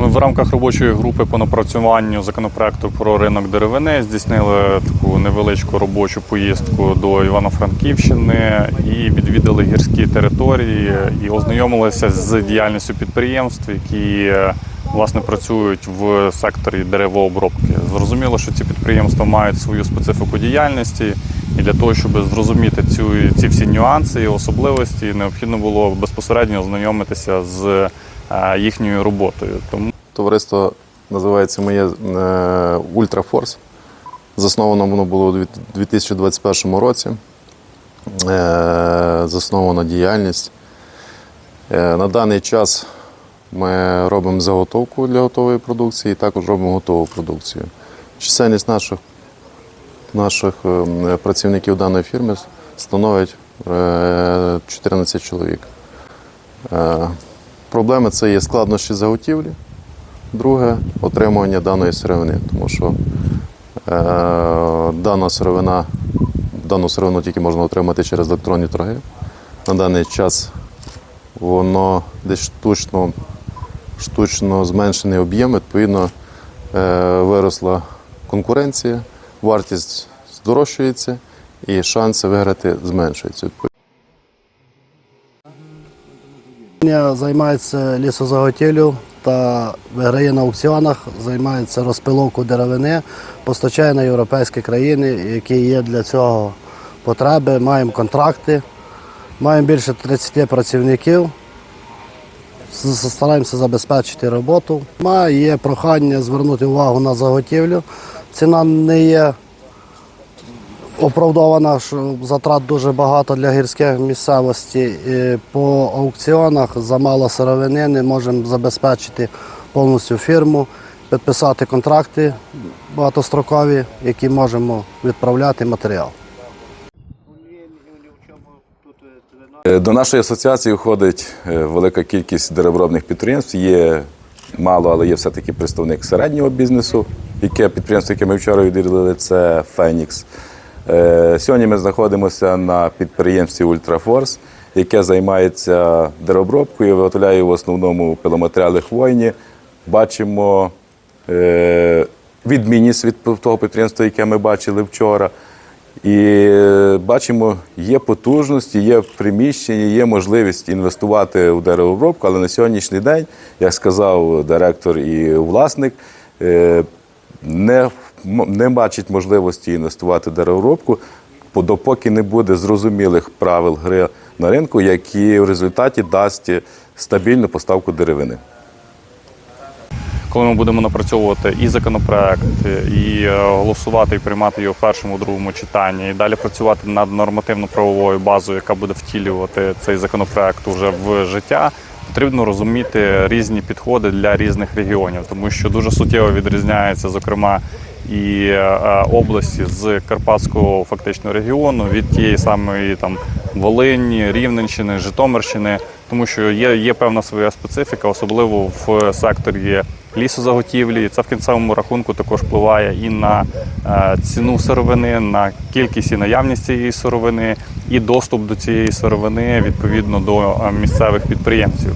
В рамках робочої групи по напрацюванню законопроекту про ринок деревини здійснили таку невеличку робочу поїздку до Івано-Франківщини і відвідали гірські території і ознайомилися з діяльністю підприємств, які е, власне працюють в секторі деревообробки. Зрозуміло, що ці підприємства мають свою специфіку діяльності, і для того, щоб зрозуміти цю ці всі нюанси і особливості, необхідно було безпосередньо ознайомитися з їхньою роботою. Тому Товариство називається моє е, Ультрафорс. Засновано воно було у 2021 році. Е, Заснована діяльність. Е, На даний час ми робимо заготовку для готової продукції і також робимо готову продукцію. Чисельність наших, наших працівників даної фірми становить е, 14 чоловік. Проблеми це є складнощі заготівлі. Друге отримування даної сировини, тому що е, дана сировина, дану сировину тільки можна отримати через електронні торги. На даний час воно десь штучно, штучно зменшений об'єм, відповідно е, виросла конкуренція, вартість здорожчується і шанси виграти зменшуються. Займається лісозаготівлею та виграє на аукціонах, займається розпиловкою деревини, постачає на європейські країни, які є для цього потреби. Маємо контракти, маємо більше 30 працівників. Стараємося забезпечити роботу. Має прохання звернути увагу на заготівлю. Ціна не є оправдована, що затрат дуже багато для гірських місцевостей. По аукціонах за мало сировини не можемо забезпечити повністю фірму, підписати контракти багатострокові, які можемо відправляти матеріал. Е, До нашої асоціації входить е, велика кількість деревообробних підприємств. Є мало, але є все-таки представник середнього бізнесу. Яке підприємство, яке ми вчора відділили, це Фенікс. Е, Сьогодні ми знаходимося на підприємстві Ультрафорс, яке займається деревообробкою, виготовляє в основному пиломатеріали хвойні. Бачимо е, відмінність від того підприємства, яке ми бачили вчора. І е, бачимо, є потужності, є приміщення, є можливість інвестувати в деревообробку, але на сьогоднішній день, як сказав директор і власник, не, не бачить можливості інвестувати в деревообробку, допоки не буде зрозумілих правил гри на ринку, які в результаті дасть стабільну поставку деревини. коли ми будемо напрацьовувати і законопроект, і е, голосувати і приймати його в першому, другому читанні, і далі працювати над нормативно-правовою базою, яка буде втілювати цей законопроект уже в життя. Потрібно розуміти різні підходи для різних регіонів, тому що дуже суттєво відрізняється, зокрема, і е, е, області з Карпатського фактично регіону від тієї самої там Волині, Рівненщини, Житомирщини, тому що є, є певна своя специфіка, особливо в секторі лісозаготівлі. І це в кінцевому рахунку також впливає і на е, ціну сировини, на кількість і наявність цієї сировини, і доступ до цієї сировини відповідно до е, місцевих підприємців.